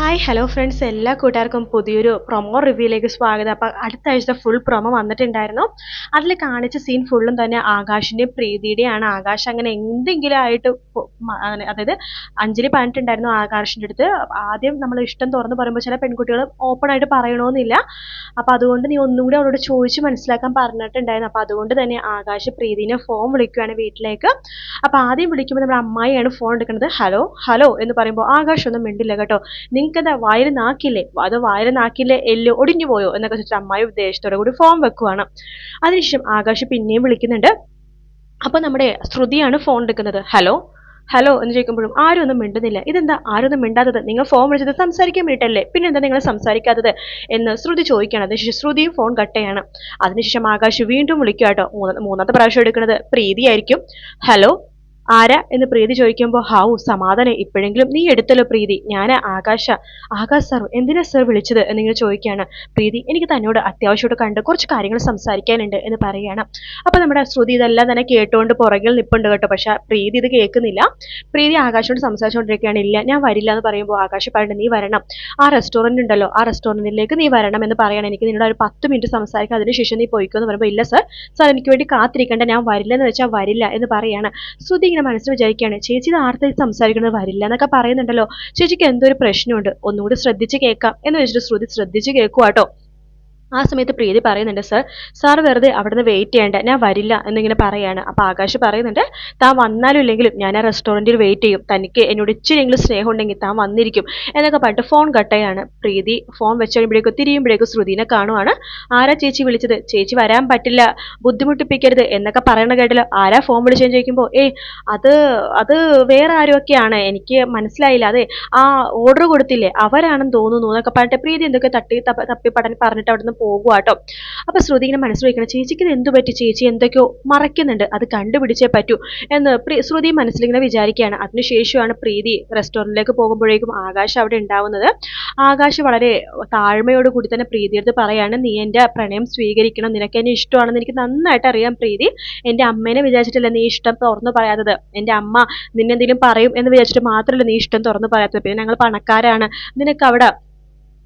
Hi hello friends എല്ലാ കൂട്ടുകാർക്കും പുതിയൊരു പ്രൊമോ റിവ്യൂയിലേക്ക് സ്വാഗതം. അപ്പം അടുത്ത ആഴ്ച ഫുൾ പ്രൊമോ വന്നിട്ടുണ്ടായിരുന്നു. അതിൽ കാണിച്ച സീൻ ഫുള്ളും തന്നെ ആകാശിന്റെയും പ്രീതിയുടെയാണ്. ആകാശ് അങ്ങനെ എന്തെങ്കിലും ആയിട്ട് അതായത് അഞ്ജലി പറഞ്ഞിട്ടുണ്ടായിരുന്നു ആകാശിന്റെ അടുത്ത്. ആദ്യം നമ്മൾ ഇഷ്ടം തുറന്ന് പറയുമ്പോൾ ചില പെൺകുട്ടികൾ ഓപ്പൺ ആയിട്ട് പറയണമെന്നില്ല അപ്പം അതുകൊണ്ട് നീ ഒന്നും കൂടി അവരോട് ചോദിച്ച് മനസ്സിലാക്കാൻ പറഞ്ഞിട്ടുണ്ടായിരുന്നു. അപ്പം അതുകൊണ്ട് തന്നെ ആകാശ് പ്രീതിനെ ഫോൺ വിളിക്കുകയാണ് വീട്ടിലേക്ക്. അപ്പം ആദ്യം വിളിക്കുമ്പോൾ നമ്മുടെ അമ്മായിയാണ് ഫോൺ എടുക്കുന്നത്. ഹലോ ഹലോ എന്ന് പറയുമ്പോൾ ആകാശ് ഒന്നും മിണ്ടില്ല കേട്ടോ. നിങ്ങൾക്കെന്താ വായിൽ നാക്കില്ലേ അത് വായിൽ നാക്കില്ലേ എല്ല് ഒടിഞ്ഞു പോയോ? എന്നൊക്കെ ചോദിച്ചിട്ട് അമ്മായി ഉദ്ദേശത്തോടെ കൂടി ഫോം വെക്കുവാണ്. അതിനുശേഷം ആകാശ് പിന്നെയും വിളിക്കുന്നുണ്ട്. അപ്പോൾ നമ്മുടെ ശ്രുതിയാണ് ഫോൺ എടുക്കുന്നത്. ഹലോ ഹലോ എന്ന് ചോദിക്കുമ്പോഴും ആരും ഒന്നും മിണ്ടുന്നില്ല. ഇതെന്താ? ആരും ഒന്നും മിണ്ടാത്തത്? നിങ്ങൾ ഫോൺ വിളിച്ചത് സംസാരിക്കാൻ വേണ്ടിയിട്ടല്ലേ? പിന്നെ എന്താ നിങ്ങൾ സംസാരിക്കാത്തത്? എന്ന് ശ്രുതി ചോദിക്കുകയാണ്. അതിനുശേഷം ശ്രുതിയും ഫോൺ കട്ടയാണ്. അതിനുശേഷം ആകാശ് വീണ്ടും വിളിക്കുക കേട്ടോ മൂന്നാമത്തെ പ്രാവശ്യം എടുക്കുന്നത്. പ്രീതിയായിരിക്കും ഹലോ ആരാ എന്ന് പ്രീതി ചോദിക്കുമ്പോൾ ഹൗ സമാധാനം ഇപ്പോഴെങ്കിലും നീ എടുത്തല്ലോ പ്രീതി. ഞാൻ ആകാശ. ആകാശ് സാർ എന്തിനാ സാർ വിളിച്ചത് എന്നിങ്ങനെ ചോദിക്കുകയാണ്. പ്രീതി എനിക്ക് തന്നോട് അത്യാവശ്യമായിട്ട് കണ്ട് കുറച്ച് കാര്യങ്ങൾ സംസാരിക്കാനുണ്ട് എന്ന് പറയുകയാണ്. അപ്പോൾ നമ്മുടെ ശ്രുതി ഇതെല്ലാം തന്നെ കേട്ടുകൊണ്ട് പുറകിൽ നിൽപ്പുണ്ട് കേട്ടോ. പക്ഷേ പ്രീതി ഇത് കേൾക്കുന്നില്ല. പ്രീതി ആകാശോട് സംസാരിച്ചുകൊണ്ടിരിക്കുകയാണ് ഇല്ല ഞാൻ വരില്ല എന്ന് പറയുമ്പോൾ ആകാശ് പറയുന്നത് നീ വരണം. ആ റെസ്റ്റോറന്റ് ഉണ്ടല്ലോ. ആ റെസ്റ്റോറന്റിലേക്ക് നീ വരണം എന്ന് പറയണം. എനിക്ക് നിന്നോട് ഒരു പത്ത് മിനിറ്റ് സംസാരിക്കാം അതിനുശേഷം നീ പോയിക്കോ എന്ന് പറയുമ്പോൾ ഇല്ല സാർ സാർ എനിക്ക് വേണ്ടി കാത്തിരിക്കേണ്ട. ഞാൻ വരില്ല എന്ന് വെച്ചാൽ വരില്ല എന്ന് പറയാണ്. ശ്രുതി ഇങ്ങനെ മനസ്സിൽ വിചാരിക്കുകയാണ് ചേച്ചി ഇത് ആർത്തി സംസാരിക്കുന്നത് വരില്ല എന്നൊക്കെ പറയുന്നുണ്ടല്ലോ. ചേച്ചിക്ക് എന്തോ ഒരു പ്രശ്നമുണ്ട് ഒന്നുകൂടി ശ്രദ്ധിച്ച് കേൾക്കാം എന്ന് വെച്ചിട്ട് ശ്രുതി ശ്രദ്ധിച്ച് കേൾക്കുവാട്ടോ. ആ സമയത്ത് പ്രീതി പറയുന്നുണ്ട് സർ സാർ വെറുതെ അവിടുന്ന് വെയിറ്റ് ചെയ്യണ്ട ഞാൻ വരില്ല എന്നിങ്ങനെ പറയാണ്. അപ്പോൾ ആകാശ് പറയുന്നുണ്ട് താൻ വന്നാലും ഇല്ലെങ്കിലും ഞാൻ ആ റെസ്റ്റോറന്റിൽ വെയിറ്റ് ചെയ്യും. തനിക്ക് എന്നോട് ഇച്ചിരിയെങ്കിലും സ്നേഹം ഉണ്ടെങ്കിൽ താൻ വന്നിരിക്കും എന്നൊക്കെ പറഞ്ഞിട്ട് ഫോൺ കട്ടയാണ് പ്രീതി ഫോൺ വെച്ച് കഴിയുമ്പോഴേക്കും തിരിയുമ്പോഴേക്കും ശ്രുതിനെ കാണുവാണ്. ആരാ ചേച്ചി വിളിച്ചത്? ചേച്ചി വരാൻ പറ്റില്ല ബുദ്ധിമുട്ടിപ്പിക്കരുത് എന്നൊക്കെ പറയണ കേട്ടില്ല ആരാ ഫോൺ വിളിച്ചെന്ന് ചോദിക്കുമ്പോൾ ഏയ് അത് അത് വേറെ ആരുമൊക്കെയാണ്? എനിക്ക് മനസ്സിലായില്ല. അതെ ആ ഓർഡർ കൊടുത്തില്ലേ അവരാണെന്ന് തോന്നുന്നു എന്നൊക്കെ പറഞ്ഞിട്ട് പ്രീതി എന്തൊക്കെ തട്ടി തപ്പി പറഞ്ഞിട്ട് അവിടെ നിന്ന് പോകുക കേട്ടോ അപ്പൊ ശ്രുതി ഇങ്ങനെ മനസ്സിൽ വെക്കണം ചേച്ചിക്ക് ഇത് എന്തു പറ്റി? ചേച്ചി എന്തൊക്കെയോ മറയ്ക്കുന്നുണ്ട്. അത് കണ്ടുപിടിച്ചേ പറ്റൂ. എന്ന് ശ്രുതി മനസ്സിലിങ്ങനെ വിചാരിക്കുകയാണ്. അതിനുശേഷമാണ് പ്രീതി റെസ്റ്റോറന്റിലേക്ക് പോകുമ്പോഴേക്കും ആകാശ് അവിടെ ഉണ്ടാവുന്നത്. ആകാശ് വളരെ താഴ്മയോട് കൂടി തന്നെ പ്രീതിയെടുത്ത് പറയാണ് നീ എന്റെ പ്രണയം സ്വീകരിക്കണം. നിനക്ക് എന്നെ ഇഷ്ടമാണെന്ന് എനിക്ക് നന്നായിട്ട് അറിയാം പ്രീതി. എന്റെ അമ്മേനെ വിചാരിച്ചിട്ടല്ല നീ ഇഷ്ടം തുറന്നു പറയാത്തത്. എന്റെ അമ്മ നിന്നെന്തെങ്കിലും പറയും എന്ന് വിചാരിച്ചിട്ട് മാത്രമല്ല നീ ഇഷ്ടം തുറന്നു പറയാത്തത്. പിന്നെ ഞങ്ങൾ പണക്കാരാണ്. നിനക്ക് അവിടെ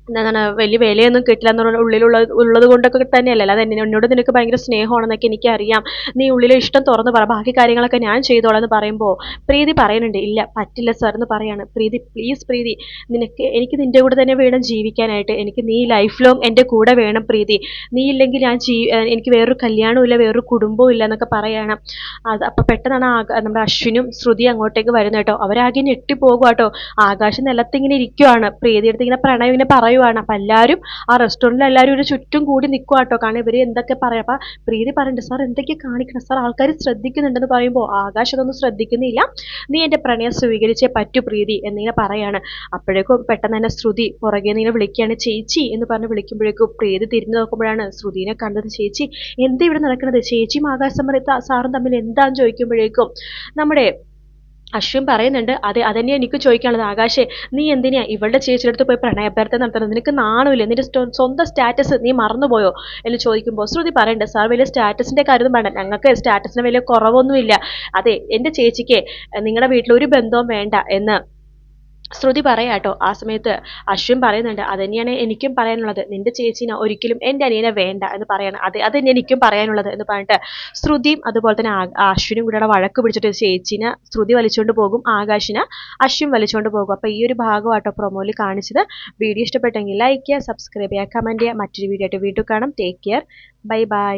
എന്താണ് വലിയ വിലയൊന്നും കിട്ടില്ല എന്നുള്ള ഉള്ളിലുള്ള ഉള്ളത് കൊണ്ടൊക്കെ തന്നെയല്ല? അല്ലാതെ എന്നെ- എന്നോട് നിനക്ക് ഭയങ്കര സ്നേഹമാണെന്നൊക്കെ എനിക്കറിയാം. നീ ഉള്ളിലെ ഇഷ്ടം തുറന്ന് പറ. ബാക്കി കാര്യങ്ങളൊക്കെ ഞാൻ ചെയ്തോളാം എന്ന് പറയുമ്പോൾ പ്രീതി പറയുന്നുണ്ട്. ഇല്ല പറ്റില്ല സർ എന്ന് പറയാണ്. പ്രീതി പ്ലീസ് പ്രീതി നിനക്ക് എനിക്ക് നിന്റെ കൂടെ തന്നെ വേണം ജീവിക്കാനായിട്ട്. എനിക്ക് നീ ലൈഫ് ലോങ് എന്റെ കൂടെ വേണം പ്രീതി. നീ ഇല്ലെങ്കിൽ ഞാൻ ജീ എനിക്ക് വേറൊരു കല്യാണവും ഇല്ല വേറൊരു കുടുംബവും ഇല്ല എന്നൊക്കെ പറയണം. അത് അപ്പോൾ പെട്ടെന്നാണ് നമ്മുടെ അശ്വിനും ശ്രുതി അങ്ങോട്ടേക്ക് വരുന്നത് കേട്ടോ. അവരാകെ ഞെട്ടിപ്പോകുക കേട്ടോ. ആകാശം നിലത്തിങ്ങനെ ഇരിക്കുവാണ്. പ്രീതി ഇങ്ങനെ പ്രണയം ഇങ്ങനെ പറയുവാണ്. അപ്പം എല്ലാവരും ആ റെസ്റ്റോറന്റിൽ എല്ലാവരും ഒരു ചുറ്റും കൂടി നിൽക്കുക കേട്ടോ കാരണം ഇവർ എന്തൊക്കെ പറയാം? അപ്പം പ്രീതി പറയുന്നുണ്ട് സാർ എന്തൊക്കെ കാണിക്കണം? സാർ ആൾക്കാർ ശ്രദ്ധിക്കുന്നുണ്ടെന്ന് പറയുമ്പോൾ ആകാശ് അതൊന്നും ശ്രദ്ധിക്കുന്നില്ല. നീ എന്റെ പ്രണയം സ്വീകരിച്ചേ പറ്റൂ പ്രീതി എന്നിങ്ങനെ പറയാണ്. അപ്പോഴേക്കും പെട്ടെന്ന് തന്നെ ശ്രുതി പുറകെ നിന്ന് വിളിക്കുകയാണ് ചേച്ചി എന്ന് പറഞ്ഞ് വിളിക്കുമ്പോഴേക്കും പ്രീതി തിരിഞ്ഞു നോക്കുമ്പോഴാണ് ശ്രുതിനെ കണ്ടത്. ചേച്ചി എന്താ ഇവിടെ നടക്കുന്നത് ചേച്ചിയും ആകാശ് സമരത്ത് സാറും തമ്മിൽ എന്താന്ന് ചോദിക്കുമ്പോഴേക്കും നമ്മുടെ അശ്വിൻ പറയുന്നുണ്ട് അതെ അതന്നെയാണ് എനിക്ക് ചോദിക്കാനുള്ളത്. ആകാശേ നീ എന്തിനാ ഇവളുടെ ചേച്ചിയുടെ പോയി പ്രണയഭ്യർത്ഥന നടത്തുന്നത്? നിനക്ക് നാണമില്ല. നിന്റെ സ്വന്തം സ്റ്റാറ്റസ് നീ മറന്നുപോയോ? എന്ന് ചോദിക്കുമ്പോൾ ശ്രുതി പറയണ്ട സാർ വലിയ സ്റ്റാറ്റസിന്റെ കാര്യം വേണ്ട ഞങ്ങൾക്ക് സ്റ്റാറ്റസിന് വലിയ കുറവൊന്നുമില്ല. അതെ എന്റെ ചേച്ചിക്ക് നിങ്ങളുടെ വീട്ടിൽ ഒരു ബന്ധവും വേണ്ട എന്ന് ശ്രുതി പറയാട്ടോ ആ സമയത്ത് അശ്വിൻ പറയുന്നുണ്ട് അതന്നെയാണ് എനിക്കും പറയാനുള്ളത്. നിന്റെ ചേച്ചീനെ ഒരിക്കലും എന്റെ അനിയനെ വേണ്ട എന്ന് പറയണം. അതെ അതന്നെ എനിക്കും പറയാനുള്ളത് എന്ന് പറഞ്ഞിട്ട് ശ്രുതിയും അതുപോലെ തന്നെ അശ്വിനും കൂടെ വഴക്ക് പിടിച്ചിട്ട് ചേച്ചീനെ ശ്രുതി വലിച്ചുകൊണ്ട് പോകും ആകാശിനെ അശ്വിൻ വലിച്ചുകൊണ്ട് പോകും. അപ്പോൾ ഈ ഒരു ഭാഗമാട്ടോ പ്രൊമോയിൽ കാണിച്ചത്. വീഡിയോ ഇഷ്ടപ്പെട്ടെങ്കിൽ ലൈക്ക് ചെയ്യുക സബ്സ്ക്രൈബ് ചെയ്യുക കമന്റ് ചെയ്യുക. മറ്റൊരു വീഡിയോ ആയിട്ട് വീണ്ടും കാണാം. Take care bye bye